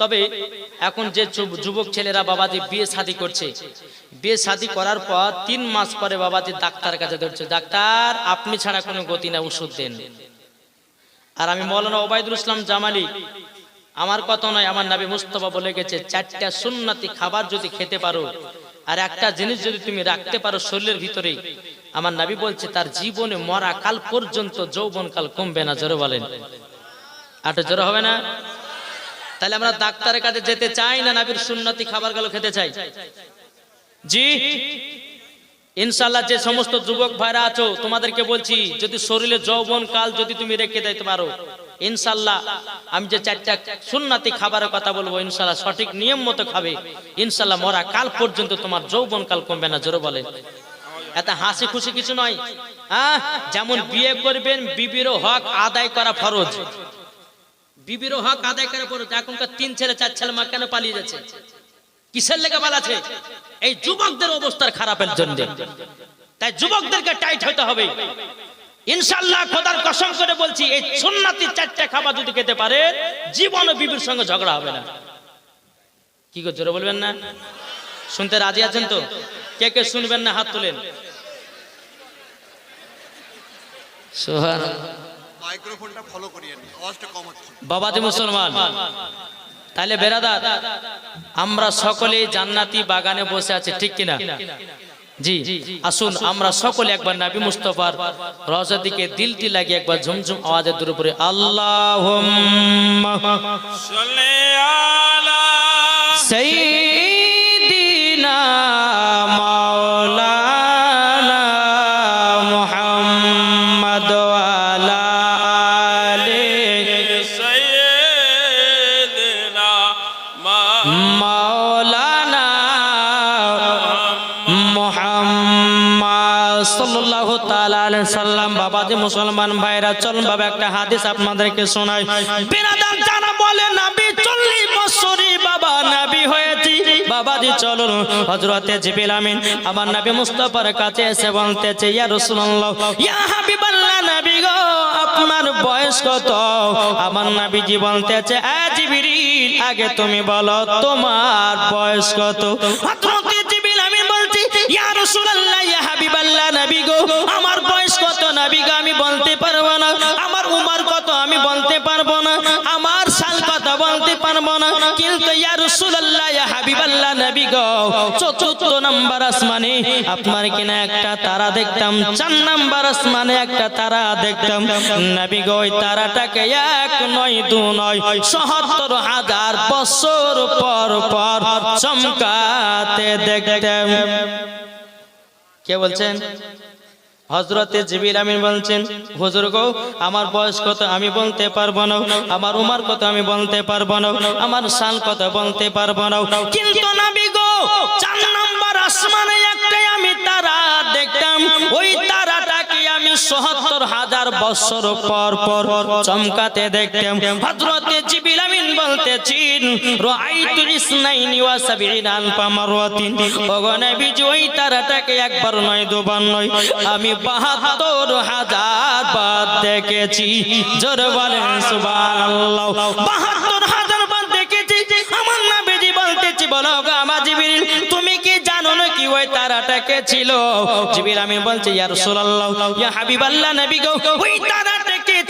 তবে এখন যে যুব- যুবক ছেলেরা বাবাজি বিয়ে শাদি করছে, বিয়ে শাদি করার পর তিন মাস পরে বাবাজি ডাক্তার কাছে ধরছে, ডাক্তার, আপনি ছাড়া কোনো গতি না ওষুধ দেন। আর আমি মৌলানা ওবায়দুল ইসলাম জামালি, আমার কথা নয়, আমার নাবি মুস্তফা বলে গেছে, চারটা সুন্নাতি খাবার যদি খেতে পারো, আর একটা জিনিস যদি তুমি রাখতে পারো শরীরের ভিতরে আমার নাবি বলছে, তার জীবনে মরা কাল পর্যন্ত যৌবন কাল কমবে না। জোরে বলেন। আটা জোরে হবে না? তাহলে আমরা ডাক্তারের কাছে যেতে চাই না নাবির সুন্নতি খাবারগুলো খেতে চাই? জি? ইনশাল্লাহ যে সমস্ত যুবক ভাইরা আছো, তোমাদেরকে বলছি, যদি শরীরে যৌবন কাল যদি তুমি রেখে দিতে পারো ইনশাল্লাহ আমি যে চারটা সুন্নাতি খাবারের কথা বলব ইনশাল্লাহ সঠিক নিয়ম মতো খাবে। ইনশাল্লাহ মরা কাল পর্যন্ত তোমার যৌবন কাল কমবে না, জোরে বলে এত হাসি খুশি কিছু নয়। যেমন বিয়ে করবেন বিবির হক আদায় করা ফরজ। বিবিরও হক আদায় করা ফরজ এখনকার তিন ছেলে, চার ছেলে মা কেন পালিয়ে যাচ্ছে? কিসের লেগে এই যুবকদের অবস্থার খারাপের জন্য। তাই যুবকদেরকে টাইট হবে। ইনশাল্লাহ খোদার কসম করে বলছি, এই সুন্নাতি চারটা খাবার যদি খেতে পারে, জীবন ও বিবির সঙ্গে ঝগড়া হবে না। কি করে জোরে বলবেন না? শুনতে রাজি আছেন তো? কে কে শুনবেন না হাত তুলেন? সোহান মাইক্রোফোনটা ফলো করিয়ে নি আওয়াজটা কম হচ্ছে। বাবাজি মুসলমান তাহলে বেরাদার আমরা সকলে জান্নাতি বাগানে বসে আছি ঠিক কিনা? জি আসুন আমরা সকলে একবার নাবি মুস্তফার রজার দিকে দিলটি লাগিয়ে একবার ঝুমঝুম আওয়াজের দূর উপরে আল্লাহ সৈদিনা মুসলমান ভাইরা, চলুন বাবা, একটা হাদিস আপনাদেরকে শোনাই। বিরাদার যারা বলে, নাবি 40 বছরই বাবা নাবি হয়েছি। বাবাজি, চলুন। হযরতে জিবরিল আমিন আমার নবী মুস্তাফার কাছে এসে বলতেছে, ইয়া রাসূলুল্লাহ, ইয়া হাবিবাল্লাহ নবী গো, আপনার বয়স কত? আমার নবীজি বলতেছে আ জিবরিল, আগে তুমি বলো, তোমার বয়স কত? হযরতে জিবরিল আমিন বলছি, ইয়া রাসূলুল্লাহ নবী গো? আমার বয়স কত নবী গো? আমি বলতে পারব না। আমার উমর কত? আমি বলতে পারব না। আমার সাল কত? বলতে পারব না। কিন্তু ইয়া রাসূলুল্লাহ হাবিবাল্লাহ নবী গো, চতুর্থ নাম্বার আসমানে আপনার কিনা একটা তারা দেখতাম। চার নাম্বার আসমানে একটা তারা দেখতাম। নবী গো, ওই তারাটাকে এক নয়, দু নয় সত্তর হাজার বছর পর পর চমকাতে দেখতাম। কে বলছেন? হজরতে জিবির আমিন বলছেন, হুজুর গো, আমার বয়স কত আমি বলতে পারব না, আমার উমার কত আমি বলতে পারব না, আমার সাল কত বলতে পারব না। কিন্তু নবী গো, চার নম্বর আসমানে একটাই আমি তারা দেখতাম, ওই তারাটাকে আমি সত্তর হাজার বছর পর পর চমকাতে দেখতাম। হজরতে আমিন বলতেছেন রাআইতু ইসনাইনি ওয়া একবার নয়, দুবার নয়। আমি বাহাত্তর হাজার বার দেখেছি। জোর বলেন, সুবহানাল্লাহ। বাহাত্তর হাজার বার দেখেছি। আমার নবীজি বলতেছি, বলো গো আমার জিবরিল, তুমি কি জানো না কি ওই তারাটাকে ছিল? জিবরিল, আমি বলছি, ইয়া রাসূলুল্লাহ, ইয়া হাবিবাল্লাহ নবী গো, ওই তারাটাকে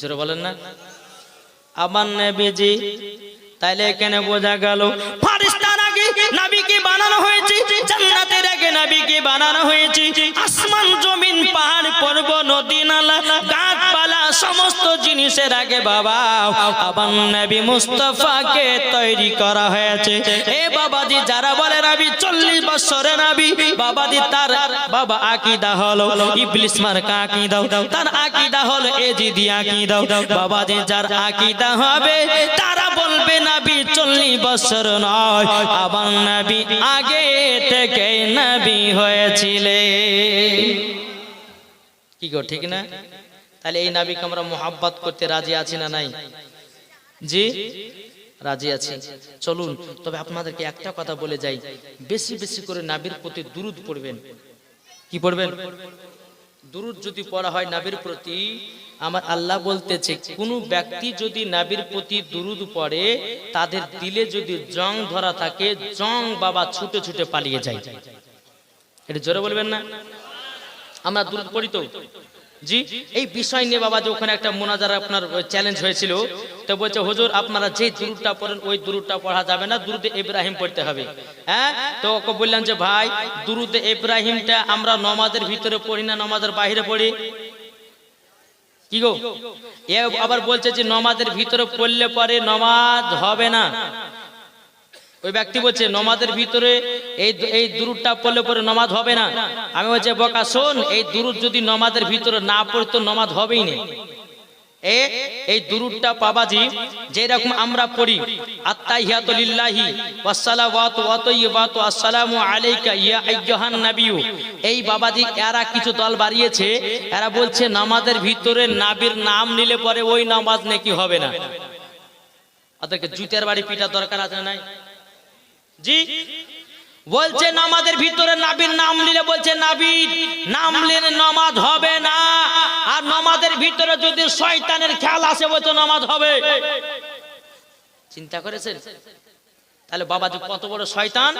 জোরে বলেন না। আমার নেবে তাইলে এখানে বোঝা গেল ফারিস্তার আগে নাবিকে বানানো চল্লিশের আগে বাবা, আবার নবী মুস্তফাকে তৈরি করা হয়েছে। এ বাবাজি, যারা বলে নবী, চল্লিশ বছরে নবী, বাবাজি তার বাবা আকিদা হলো, ইবলিস মার্কা আকিদা, তার আকিদা হলো এজিদি আকিদা। বাবাজি, যার আকিদা হবে, তারা বলবে নবী চল্লিশ বছর নয়, আবার নবী আগে থেকে নবী হয়েছিলে কি গো, ঠিক না? তাহলে এই নাবিকে আমরা মোহাব্বত করতে রাজি আছি না নাই? জি? রাজি আছি। চলুন, তবে আপনাদেরকে একটা কথা বলে যাই। বেশি বেশি করে নাবির প্রতি দুরুদ পড়বেন। কি পড়বেন? দুরুদ যদি পড়া হয় নাবির প্রতি, আমার আল্লাহ বলতেছে, কোন ব্যক্তি যদি নাবির প্রতি দুরুদ পড়ে, তাদের দিলে যদি জং ধরা থাকে, জং বাবা ছুটে ছুটে পালিয়ে যায়। এটা জোরে বলবেন না? আমরা দূর পড়ি তো? জি, এই বিষয় নিয়ে বাবা যে ওখানে একটা মোনাজার আপনার চ্যালেঞ্জ হয়েছিল। তো বলছে, হুজুর, আপনারা যে দুরুদটা পড়েন, ওই দুরুদটা পড়া যাবে না, দুরুদে ইব্রাহিম পড়তে হবে। হ্যাঁ? তো ওকে বললাম যে, ভাই, দুরুদে ইব্রাহিমটা আমরা নমাজের ভিতরে পড়ি না, নমাজের বাইরে পড়ি? কি গো? এ আবার বলছে যে, নমাজের ভিতরে পড়লে পরে নমাজ হবে না। ওই ব্যক্তি বলছে, নমাজের ভিতরে এই এই দুরুদটা পড়লে পরে নমাজ হবে না। আমি বলছি, বকা, শোন, এই দুরুদ যদি নমাজের ভিতরে না পড়তো নমাজ হবেই না। এ, এই দুরুদটা পাবাজি যেরকম আমরা পড়ি আত্মাহিয়াতুলিল্লাহি ওয়া তাইয়্যিবাতু আসসালামু আলাইকা ইয়া আইয়ুহান নাবিয়্যু। এই বাবাজি, এরা কিছু দল বাড়িয়েছে, এরা বলছে, নামাজের ভিতরে নাবির নাম নিলে পরে ওই নামাজ নাকি হবে না। ওদেরকে জুতের বাড়ি পিটা দরকার আছে নাই? জি। বলছে নামাজের ভিতরে নাবির নাম নিলে বলছে নাবির, নাম নিলে নামাজ হবে না। আর নামাজের ভিতরে যদি শয়তানের খেয়াল আসে, বলছে নামাজ হবে। চিন্তা করেছেন? তাহলে বাবাজি কত বড় শয়তান।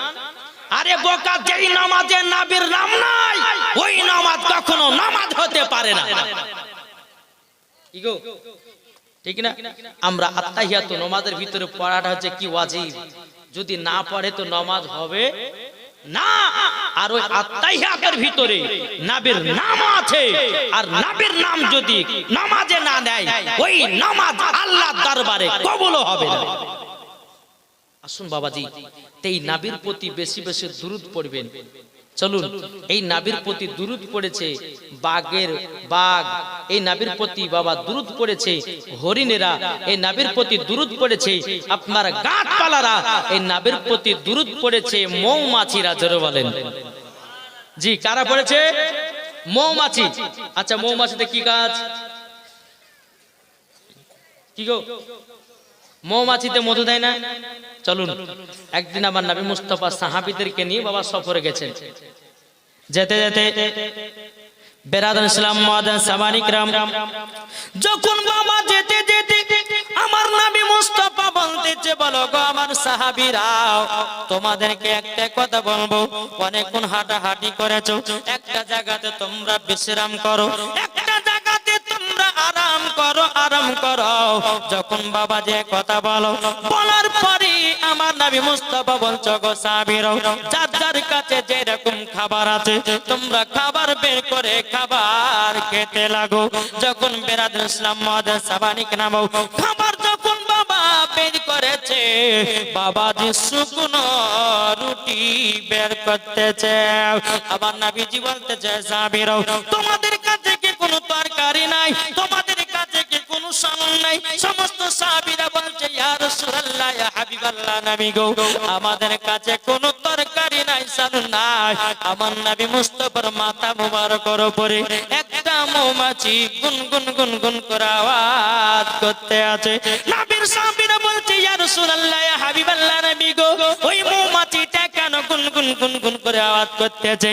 আরে বোকা, যেই নামাজে নাবির নাম নাই, ওই নামাজ কখনো নামাজ হতে পারে না। কি গো ঠিক না? আমরা আত্মাহিয়াত নমাজের ভিতরে পড়াটা হচ্ছে কি ওয়াজিব? যদি না পড়ে তো নমাজ হবে না। আর ওই আত্মাহিয়াতের ভিতরে নাবির নাম আছে। আর নাবির নাম যদি নামাজে না দেয় ওই নামাজ আল্লাহর দরবারে কবুল হবে না। আসুন বাবাজি এই নাবির প্রতি বেশি বেশি দুরুদ পড়বেন। চলুন এই নাবির প্রতি দুরুদ পড়েছে বাঘের বাঘ। এই নাবির প্রতি বাবা দুরুদ পড়েছে হরিণেরা। এই নাবির প্রতি দুরুদ পড়েছে আপনার গাছপালারা। এই নাবির প্রতি দুরুদ পড়েছে মৌমাছিরা জোরে বলেন। জি কারা পড়েছে? মৌমাছি। আচ্ছা মৌমাছিতে কি কাজ? কি গো? মৌমাছিতে মধু দেয় না। চলুন, একদিন আমার নবী মুস্তফা সাহাবিদেরকে নিয়ে বাবা সফরে গেছেন। যেতে যেতে ইসলাম যখন বাবা যেতে যেতে আমার নবী মুস্তফা বলতেছে, বলো গো আমার তোমাদেরকে একটা কথা বলব। অনেকক্ষণ হাঁটাহাঁটি করেছ, একটা জায়গাতে তোমরা বিশ্রাম করো আরাম করো আরাম করো। যখন বাবা যে কথা বলো, বলার পরে আমার নবী মুস্তাফা বলছো, গো সাহাবীরাও যার কাছে যেরকম খাবার আছে, তোমরা খাবার বের করে খাবার খেতে লাগো। যখন বেরাদুল ইসলাম মহাদেব সাবানিক নামো, খাবার যখন বাবা বের করেছে, বাবা যে শুকনো রুটি বের করতেছে আবার নাবিজি বলতেছে সাহাবীরাও তোমাদের কাছে কি কোনো তরকারি নাই? তোমাদের কাছে কি কোনো সামন নাই? সমস্ত সাহাবীরা বলছে, ইয়া রাসূলুল্লাহ, ইয়া হাবিবাল্লাহ নবী গো, আমাদের কাছে কোনো তরকারি নাই সামন নাই। আমার নবী মুস্তাফার মাথা মুবারকের উপরে একটা মৌমাছি গুন গুন করে আওয়াজ করতে আছে। নবীর সাহাবীরা বলছে, ইয়া রাসূলুল্লাহ, ইয়া হাবিবাল্লাহ নবী গো, ওই মৌমাছিটা কেন গুন গুন গুন গুন করে আওয়াজ করতেছে।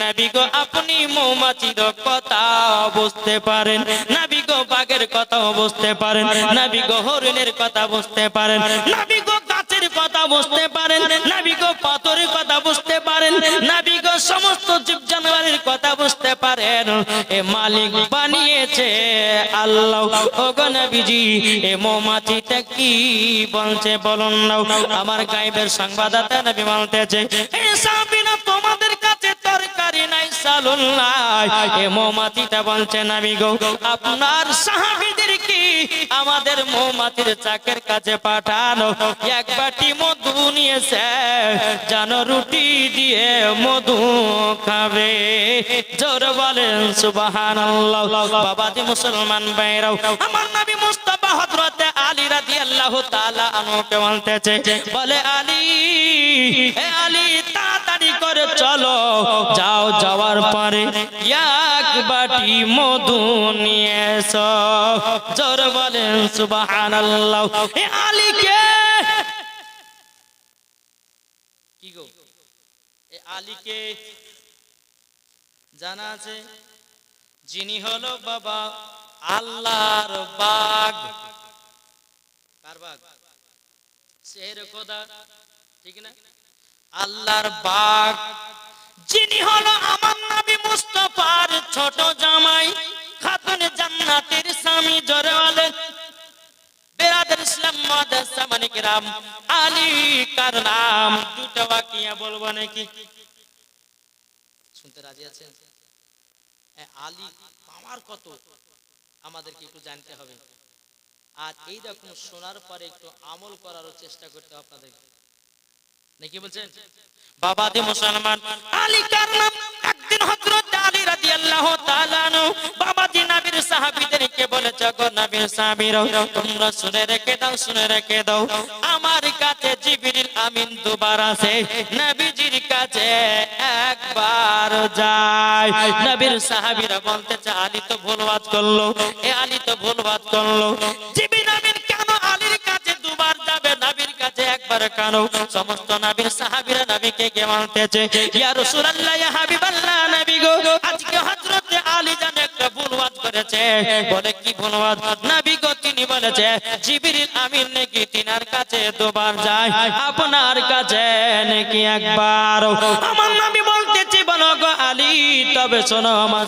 নাবি গো, আপনি মৌমাছির কথা বুঝতে পারেন। নাবি গো, বাঘের কথা বুঝতে পারেন। নাবি গো, হরিণের কথা বুঝতে পারেন। নাবি গো, গাছের কথা বুঝতে পারেন। নাবি গো, পাথরের কথা বুঝতে পারেন। নাবি গো, সমস্ত জীব জানোয়ারের কথা বুঝতে পারেন। এ মালিক বানিয়েছে আল্লাহ। নবীজি, এ মৌমাছিটা কি বলছে বলুন আমার গাইবের সংবাদ নবী তোমাদের নাই এ মৌমাছিটা বলছে নবী গো আপনার সাহাবীদের কি আমাদের মৌমাছির চাকের কাছে পাঠানো। এক বাটি মধু নিয়েছে যেন রুটি দিয়ে মধু খাবে। জোর বলেন বাবাজি মুসলমান বাইরাও আমার নবী মুস্তাফা হযরতে আলী রাদিয়াল্লাহু তাআলা আনহুকে বলতেছে বলে আলী হে আলী করে চলো যাও যাওয়ার পরে এক বাটি মধু নিয়ে এসো। জোর বলেন, সুবহানাল্লাহ। আলীকে আলীকে জানা আছে, যিনি হলো বাবা আল্লাহর বাগ। কার বাগ? খোদা, ঠিক না? আল্লাহর বাগ যিনি হলো আমার নবী মুস্তাফার ছোট জামাই, খাতুন জান্নাতের স্বামী জোরে বেরাদের ইসলাম মাদ্রাসা মানে কত? আমাদেরকে একটু জানতে হবে। আর এই রকম শোনার পরে একটু আমল করারও চেষ্টা করতে হবে আপনাদের নাকি বলছেন? বাবা দি মুসলমান, আলী কার নাম একদিন হযরত আলী রাদিয়াল্লাহু তাআলা আনহু বাবা দি নবীর সাহাবীদেরকে বলেছে গো নবীর সাহাবীরা তোমরা শুনে রেখে দাও, শুনে রেখে দাও। আমার কাছে জিবরিল আমিন দুবার আসে নবীজির কাছে একবার যায়। নবীর সাহাবীরা বলতেছে আলী তো ভুলবাদ করল। এ আলী তো ভুলবাদ করল। জিবরিল আমিন কেন আলীর কাছে দুবার যাবে, নবীর কাছে একবার কেন? সমস্ত নবীকে কে মানতেছে? ইয়া রাসূলুল্লাহ, ইয়া হাবিবাল্লাহ নবী গো, আজকে হযরত আলী জান একটা ভুলবাদ করেছে। বলে, কি ভুলবাদ নবী গো, তিনি বলেছে, জিবরিল আমিন নাকি তিনার কাছে দুবার যায়? আপনার কাছে নাকি একবার আমার নবী বলতেছি গো আলী, তবে শোনো আমার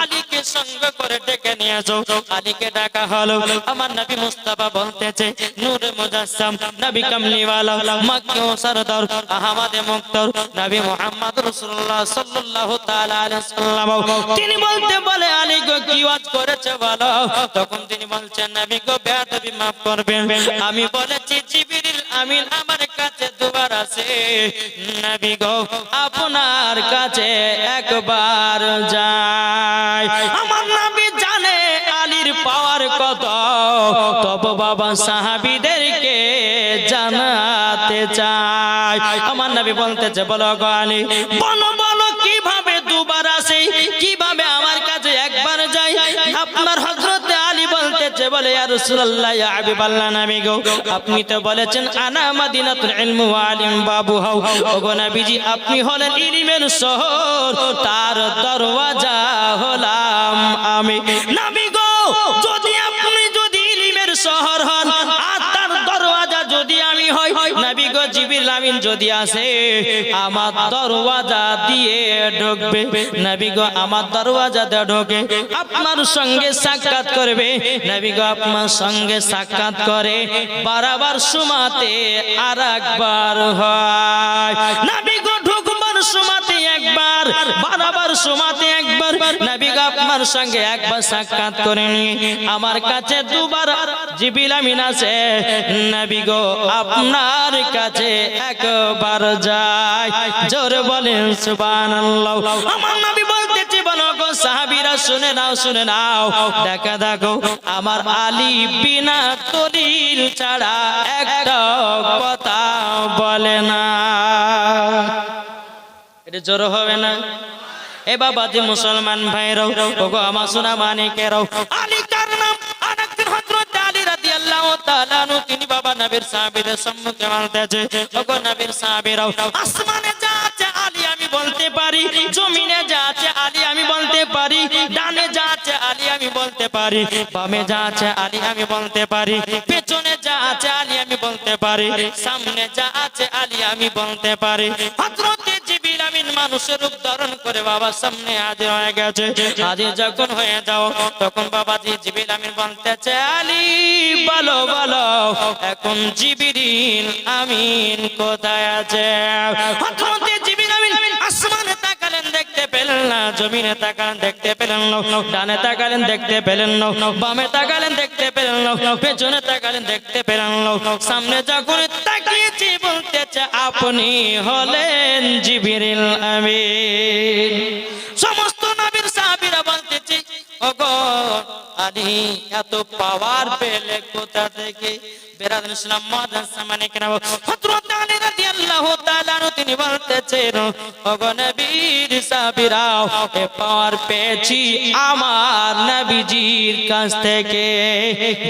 আলীকে সঙ্গ করে ডেকে নিয়ে আসো আলীকে ডাকা হলো। আমার নবী বলতেছে, নূর মুজাসসাম, নবী কামলিওয়ালা, মক্কি ও সরদার, আহমদে নবী মুহাম্মদ রাসূলুল্লাহ সাল্লাল্লাহু তাআলা আলাইহি সাল্লাম। তিনি বলতে বলে, আলী গো, কি ওয়াজ করেছে বলো? তখন তিনি বলছেন, নবী গো, বেয়াদবি maaf করবেন। আমি বলেছি, জিবরিল আমিন আমার কাছে দুবার আছে। নবী গো, আপনার কাছে একবার যায়। আমার নাবি জানে আলীর পাওয়ার কত। তব বাবা সাহাবিদেরকে জানাতে চায়। আমার নাবি বলতেছে, বলো গো আলী বলো বলে, ইয়া আপনি তো বলেছেন, আনা মাদিনাতুল ইলম ওয়া বাবু হাউ ওগো নবীজি, আপনি হলেন ইলমের শহর, তার দরওয়াজা হলাম আমি। নামি গো, যদি আমিন যদি আসে, আমার দরওয়াজা দিয়ে ঢুকবে। নবী গো, আমার দরওয়াজা দিয়ে ঢোকে। আপনার সঙ্গে সাক্ষাৎ করবে। নবী গো, আপনার সঙ্গে সাক্ষাৎ করে বারবার সুমাতে আর একবার হয়। নবী গো, ঢুকবার সুমাতে একবার বারবার সুমাতে একবার। নবী গো আপনার সঙ্গে একবার সাক্ষাৎ করে নিয়ে আমার কাছে দুবার জিবিল আমিন আছে। নবী গো আপনার কাছে একবার যায়। জোর বলেন, সুবহানাল্লাহ। আমার নবী বলতেছে, বলো গো, সাহাবীরা শুনে নাও শুনে নাও। দেখা দেখো, আমার আলী বিনা দলিল ছাড়া একটা কথা বলে না। এটা জোর হবে না। এ বাবা যে মুসলমান ভাইরাও, ওগো আমার সোনা মানিকেরাও আলী কার নাম হযরত আলী রাদিয়াল্লাহু তাআলা আনহু, তিনি বাবা নবীর সাহাবীদের সম্মুখে ওগো নবীর আসমানে আলী আমি বলতে পারি, জমিনে আলী আমি বলতে পারি, ডানে আলী আমি বলতে পারি, বামে যা আছে আলী আমি বলতে পারি, পেছনে যা আছে আলী আমি বলতে পারি, সামনে যা আছে আলী আমি বলতে পারি। হযরত জিবরিল মানুষের রূপ ধারণ করে বাবার সামনে হাজির হয়ে গেছে। হাজির যখন হয়ে যাও, তখন বাবা জি জিবিল আমিন বলতেছে, আলী বলো বলো এখন জিবিরিন আমিন কোথায় আছে? হঠাৎ জিবিল আমিন আসমানে দেখতে পেলেন না, জমিনে তাকালেন, দেখতে পেলেন না, ডানে তাকালেন, দেখতে পেলেন না, বামে তাকালেন, দেখতে পেলেন না, পেছনে তাকালেন, দেখতে পেলেন না। সামনে যখন তাকিয়েছি বলতেছে, আপনি হলেন জিবিরিল আমিন। সমস্ত নবীর সাহাবীরা বলতেছে, ওগো এত পাওয়ার পেলে কোথা থেকে? বেরাদুল ইসলাম কেন? হযরত আলী রাদিয়াল্লাহু তাআলা তিনি বলতেছেন নবীর এ পাওয়ার পেয়েছি আমার নবীজির কাছ থেকে।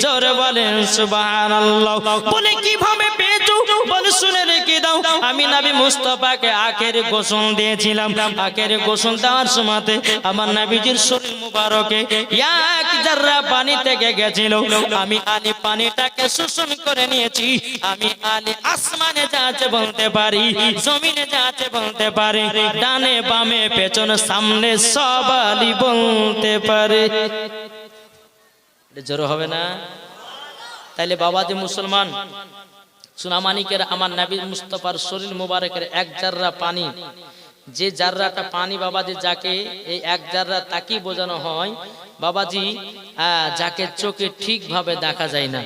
জোরে বলেন, সুবহানাল্লাহ। বলে, কীভাবে পেয়েছ? বলে, শুনে রেখে দাও। আমি নবী মুস্তাফাকে আখের গোসল দিয়েছিলাম। আখের গোসল দেওয়ার সময়তে আমার নবীজির শরীর মুবারকে এক জাররা পানি থেকে গেছিল। আমি আলী পানিটাকে শোষণ করে নিয়েছি। আমি আলী আসমানে যা আছে বলতে পারি, জমিনে যা আছে বলতে পারি, ডানে বামে পেছনে সামনে সব আলী বলতে পারে। জোর হবে না? তাইলে বাবা যে মুসলমান সুনামানিকের আমার নাবি মুস্তফার শরীর মুবারকের এক জাররা পানি। যে জাররাটা পানি বাবাজি যাকে, এই এক জাররা তাকেই বোঝানো হয়। বাবাজি যাকে চোখে ঠিকভাবে দেখা যায় না।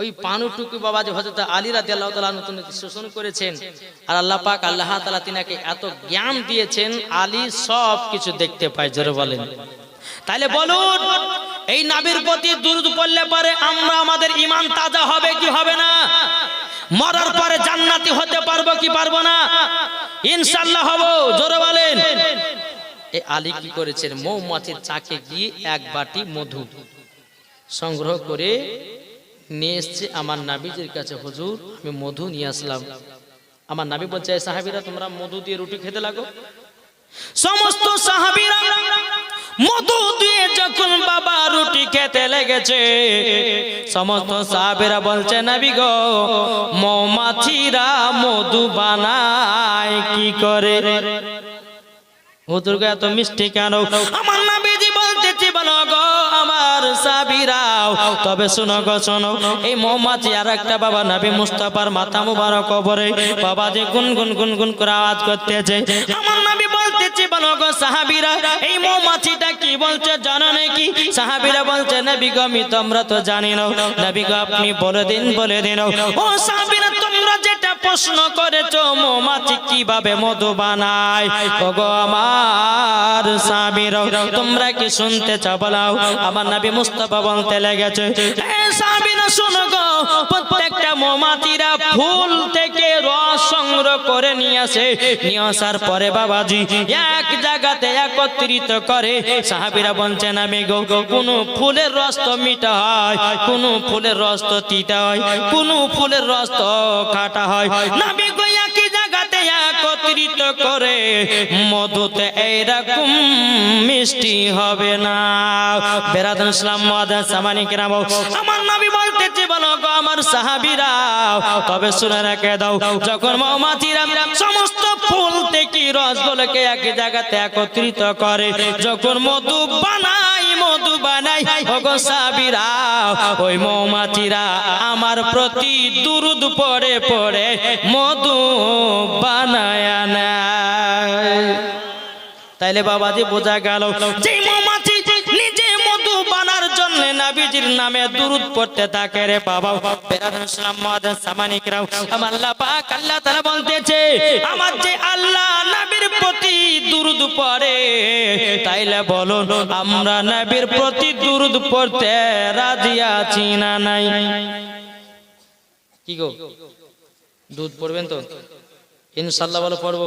ওই পানুটুকু বাবাজি হজরত আলী রাজি আল্লাহ তালা নতুন শোষণ করেছেন। আর আল্লাহ পাক আল্লাহ তালা তিনাকে এত জ্ঞান দিয়েছেন, আলী সব কিছু দেখতে পায়, জোরে বলেন। তাহলে বলুন, এই নাবির প্রতি দুরুদ পড়লে পরে আমরা আমাদের ইমান তাজা হবে কি হবে না? মরার পরে জান্নাতি হতে পারব কি পারব না? ইনশাল্লাহ হব, জোরে বলেন। আলী কি করেছেন? মৌমাছির চাকে গিয়ে এক বাটি মধু সংগ্রহ করে নিয়ে এসছে আমার নাবিজের কাছে, হুজুর, আমি মধু নিয়ে আসলাম। আমার নাবি বলছে সাহাবিরা, তোমরা মধু দিয়ে রুটি খেতে লাগো? সমস্ত সাহাবীরা মধু দিয়ে যখন বাবা রুটি খেতে লেগেছে, সমস্ত সাহাবীরা বলছে, নাবি গো, মৌমাছিরা মধু বানায়, কি করে? হুজুরকে এত মিষ্টি কেন? আমার নবীজি বলতেছি, বলো গো, আমার সাবিরাও। তবে শুনো গো, শোনো, এই মৌমাছি আর একটা বাবা নবী মুস্তাফার মাথা মুবারক কবরে বাবা যে গুন গুন গুন গুন করে আওয়াজ করতেছে। আমার নবী বলতেছি, বলো গো, সাহাবীরা, এই মৌমাছিটা কি বলছে জানো নাকি? সাহাবীরা বলছে, নবী গো, আমি তোমরা তো জানি না নবী গো, আপনি বলে দিন বলে দিন ও সাহাবীরা প্রশ্ন করেছ, মৌমাছি কীভাবে মধু বানায়? ওগো আমার স্বামীর, তোমরা কি শুনতে চাও? বলাও। আমার নাবি মুস্তফা বলতে লেগেছে, এ শোনো প্রত্যেকটা ফুল থেকে রস সংগ্রহ করে নিয়ে আসে। নিয়ে আসার পরে বাবাজি এক জায়গাতে একত্রিত করে, সাহাবিরা বলছেন, আমি কোন ফুলের রস তো মিঠা হয়, কোন ফুলের রস তো তিতা হয় ফুলের রস তো হয়। একত্রিত করে, মধুতে এইরকম মিষ্টি হবে না। বেরাদুল ইসলাম মাদান আমার বলতেছে, বলো গো আমার সাহাবীরা। তবে শুনে রেখে দাও, যখন মৌমাছিরা সমস্ত ফুল থেকে রসগুলোকে এক জায়গাতে একত্রিত করে, যখন মধু বানাই মধু বানাই ওগো সাবিরা ওই মৌমাছিরা আমার প্রতি দুরুদ পড়ে পড়ে, মধু বানায় নেয় তাইলে বাবাজি বোঝা গেল নাবিজির নামে দুরুদ পড়তে থাকে রে বাবা। আমার আল্লাহ পাক আল্লাহ বলতেছে, আমার যে আল্লাহ নবীর প্রতি দুরুদ পড়ে, তাইলে বলো, আমরা নবীর প্রতি দুরুদ পড়তে রাজি আছি না নাই? কি গো? দুধ পড়বেন তো? ইনশাল্লাহ বলো, পড়ব।